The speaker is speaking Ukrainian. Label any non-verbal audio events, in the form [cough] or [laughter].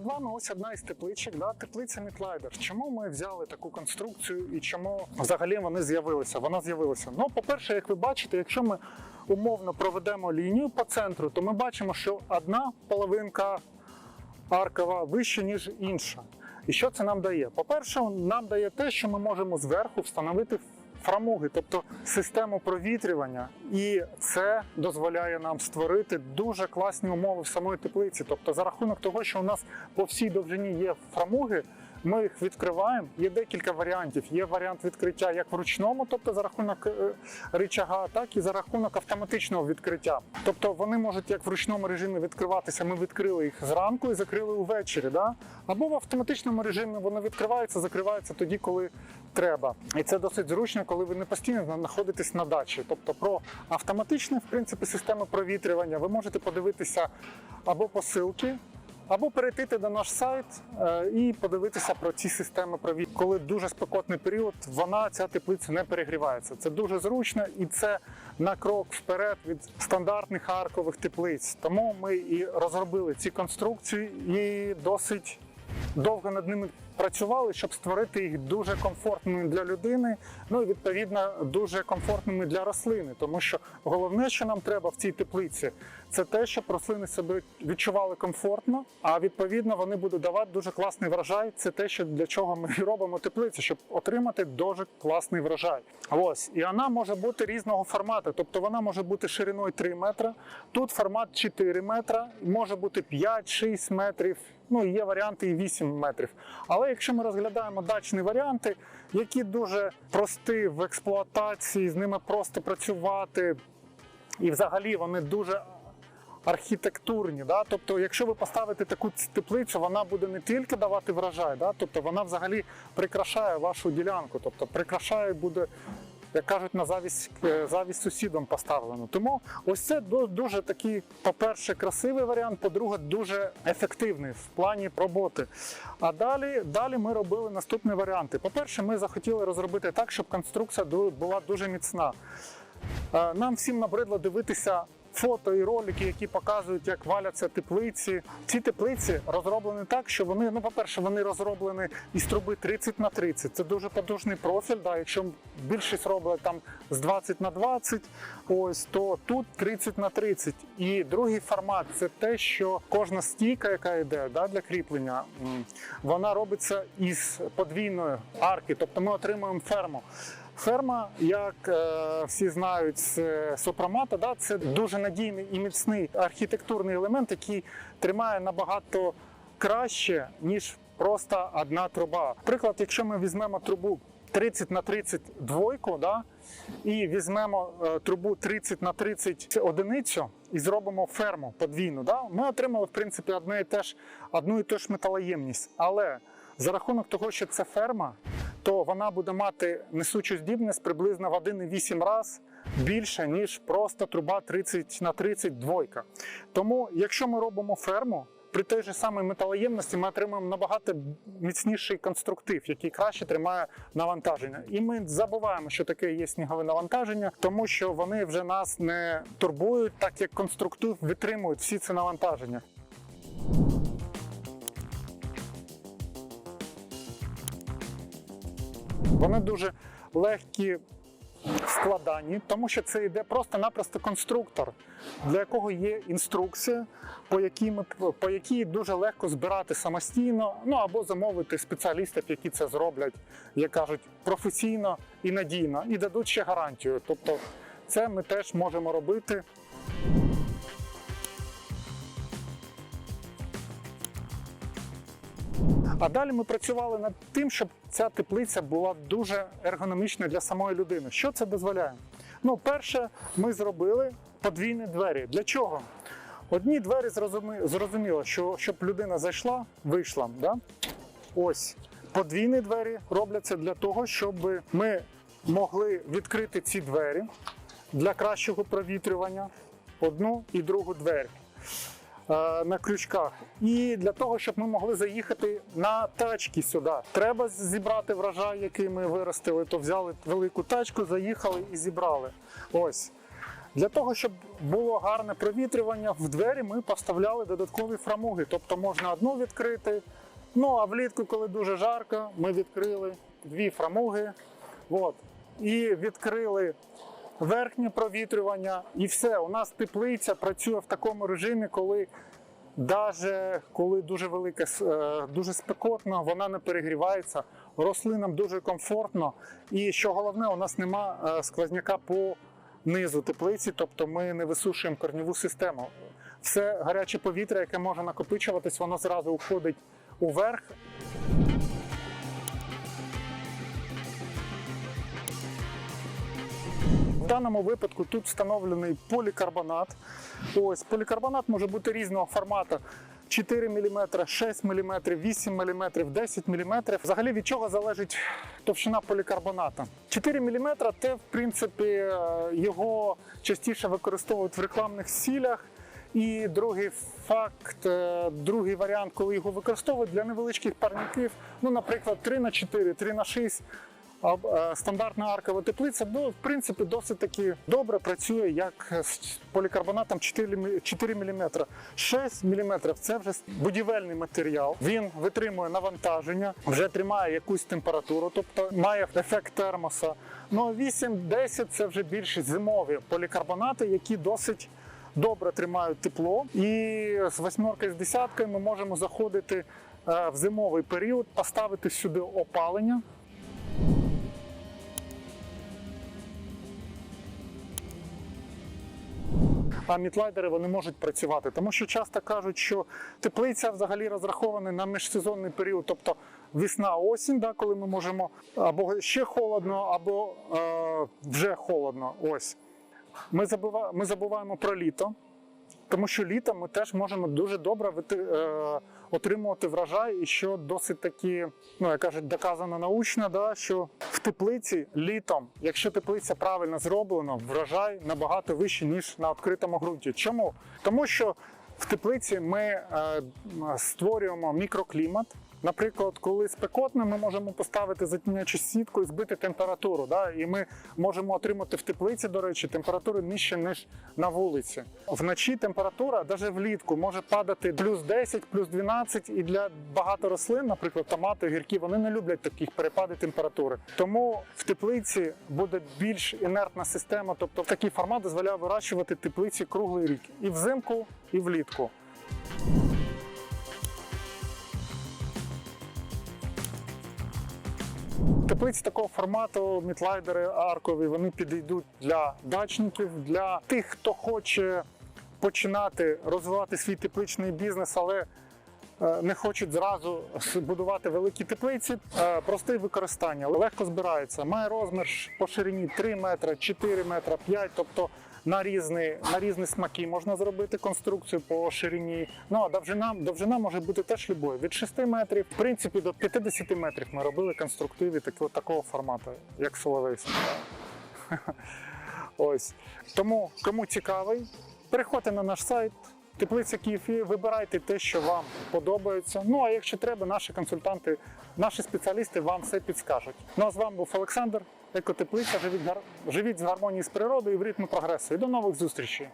Перед вами ось одна із тепличок, да? теплиця Мітлайдер. Чому ми взяли таку конструкцію і чому взагалі вони з'явилися? Вона з'явилася. Ну, по-перше, як ви бачите, якщо ми умовно проведемо лінію по центру, то ми бачимо, що одна половинка аркова вища, ніж інша. І що це нам дає? По-перше, нам дає те, що ми можемо зверху встановити фрамуги, тобто систему провітрювання, і це дозволяє нам створити дуже класні умови в самої теплиці. Тобто, за рахунок того, що у нас по всій довжині є фрамуги, ми їх відкриваємо. Є декілька варіантів. Є варіант відкриття як вручному, тобто за рахунок е, рычага, так і за рахунок автоматичного відкриття. Тобто вони можуть як в ручному режимі відкриватися. Ми відкрили їх зранку і закрили увечері. Да? Або в автоматичному режимі вони відкриваються, закриваються тоді, коли треба. І це досить зручно, коли ви не постійно знаходитесь на дачі. Тобто про автоматичне, в принципі, системи провітрювання ви можете подивитися або посилки. Або перейти на наш сайт е, і подивитися про ці системи провід. Коли дуже спекотний період, вона ця теплиця не перегрівається. Це дуже зручно і це на крок вперед від стандартних аркових теплиць. Тому ми і розробили ці конструкції і досить довго над ними працювали, щоб створити їх дуже комфортними для людини, ну і відповідно дуже комфортними для рослини. Тому що головне, що нам треба в цій теплиці, це те, щоб рослини себе відчували комфортно, а відповідно вони будуть давати дуже класний врожай. Це те, що для чого ми [laughs] робимо теплицю, щоб отримати дуже класний врожай. Ось і вона може бути різного формату, тобто вона може бути шириною 3 метри, тут формат 4 метра, може бути 5-6 метрів. Ну є варіанти і 8 метрів. Але якщо ми розглядаємо дачні варіанти, які дуже прості в експлуатації, з ними просто працювати, і взагалі вони дуже архітектурні. Да? Тобто, якщо ви поставите таку теплицю, вона буде не тільки давати врожай, да? тобто вона взагалі прикрашає вашу ділянку, тобто прикрашає буде. Як кажуть, на завість, завість сусідам поставлено. Тому ось це дуже такий, по-перше, красивий варіант, по-друге, дуже ефективний в плані роботи. А далі, далі ми робили наступні варіанти. По-перше, ми захотіли розробити так, щоб конструкція була дуже міцна. Е, Нам всім набридло дивитися фото і ролики, які показують, як валяться теплиці. Ці теплиці розроблені так, що вони, ну, по-перше, вони розроблені із труби 30 на 30. Це дуже потужний профіль. Да. Якщо більшість роблять там з 20 на 20, ось то тут 30 на 30. І другий формат це те, що кожна стійка, яка йде да, для кріплення, вона робиться із подвійної арки, тобто ми отримуємо ферму. Ферма, як е, всі знають з сопромата, да, це дуже надійний і міцний архітектурний елемент, який тримає набагато краще, ніж просто одна труба. Приклад, якщо ми візьмемо трубу 30 на 30 двойку, да, і візьмемо е, трубу 30 на 30 одиницю і зробимо ферму подвійну, да, ми отримали в принципі одне і те ж, одну і ту ж металоємність. Але за рахунок того, що це ферма, то вона буде мати несучу здібність приблизно в 1,8 раз більше, ніж просто труба 30 на 30 двойка. Тому, якщо ми робимо ферму, при той же самій металоємності ми отримуємо набагато міцніший конструктив, який краще тримає навантаження. І ми забуваємо, що таке є снігове навантаження, тому що вони вже нас не турбують, так як конструктив витримують всі ці навантаження. Вони дуже легкі в складанні, тому що це йде просто-напросто конструктор, для якого є інструкція, по якій, ми, по якій дуже легко збирати самостійно, ну або замовити спеціалістів, які це зроблять, як кажуть, професійно і надійно, і дадуть ще гарантію. Тобто, це ми теж можемо робити. А далі ми працювали над тим, щоб ця теплиця була дуже ергономічною для самої людини. Що це дозволяє? Ну, перше, ми зробили подвійні двері. Для чого? Одні двері зрозумі- зрозуміло, що щоб людина зайшла, вийшла. Да? Ось подвійні двері робляться для того, щоб ми могли відкрити ці двері для кращого провітрювання, одну і другу двері на крючках. І для того, щоб ми могли заїхати на тачки сюди. Треба зібрати врожай, який ми виростили, то взяли велику тачку, заїхали і зібрали. Ось. Для того, щоб було гарне провітрювання, в двері ми поставляли додаткові фрамуги. Тобто можна одну відкрити. Ну а влітку, коли дуже жарко, ми відкрили дві фрамуги. От. І відкрили верхнє провітрювання, і все. У нас теплиця працює в такому режимі, коли Даже коли дуже велике, е, дуже спекотно, вона не перегрівається, рослинам дуже комфортно. І що головне, у нас нема е, сквозняка по низу теплиці, тобто ми не висушуємо корніву систему. Все гаряче повітря, яке може накопичуватись, воно зразу уходить уверх. Даному випадку тут встановлений полікарбонат. Ось полікарбонат може бути різного формату. 4 мм, 6 мм, 8 мм, 10 мм. Взагалі від чого залежить товщина полікарбоната? 4 мм те, в принципі, е, його частіше використовують в рекламних цілях. І другий факт, е, другий варіант, коли його використовують для невеличких парників, ну, наприклад, 3 на 4, 3 на 6 а, е, стандартна аркова теплиця, ну, в принципі, досить таки добре працює, як з полікарбонатом 4, мі- 4 мм. 6 мм це вже будівельний матеріал. Він витримує навантаження, вже тримає якусь температуру, тобто має ефект термоса. Ну а 8-10 це вже більш зимові полікарбонати, які досить. Добре тримають тепло, і з восьмеркою з десяткою ми можемо заходити е, в зимовий період, поставити сюди опалення, а мітлайдери вони можуть працювати. Тому що часто кажуть, що теплиця взагалі розрахована на міжсезонний період, тобто весна-осінь, да, коли ми можемо або ще холодно, або е, вже холодно. Ось. Ми, забува, ми забуваємо про літо. Тому що літом ми теж можемо дуже добре вити- е, отримувати врожай, і що досить таки, ну як кажуть, доказано научно, да, що теплиці літом, якщо теплиця правильно зроблена, врожай набагато вищий, ніж на відкритому ґрунті. Чому? Тому що в теплиці ми е, створюємо мікроклімат. Наприклад, коли спекотно, ми можемо поставити затінячу сітку і збити температуру. Да? І ми можемо отримати в теплиці, до речі, температуру нижче, ніж на вулиці. Вночі температура, навіть влітку, може падати плюс 10, плюс 12. І для багато рослин, наприклад, томати, гірки, вони не люблять таких перепадів температури. Тому в теплиці буде більш інертна система. Тобто такий формат дозволяє вирощувати теплиці круглий рік і взимку, і влітку. Теплиці такого формату, мітлайдери аркові, вони підійдуть для дачників, для тих, хто хоче починати розвивати свій тепличний бізнес, але е, не хочуть зразу будувати великі теплиці. Е, Просте використання, легко збирається. Має розмір по ширині 3 метри, 4 метри, 5, тобто на різні, на різні смаки можна зробити конструкцію по ширині. Ну а довжина, довжина може бути теж любою. Від 6 метрів, в принципі, до 50 метрів ми робили конструктиви такого, такого формату, як Соловейський. [laughs] Ось. Тому, кому цікавий, переходьте на наш сайт. Теплиця Київ і вибирайте те, що вам подобається. Ну а якщо треба, наші консультанти, наші спеціалісти вам все підскажуть. Ну а з вами був Олександр, екотеплиця. Живіть, гар- живіть з гармонії з природою і в ритмі прогресу. І до нових зустрічей.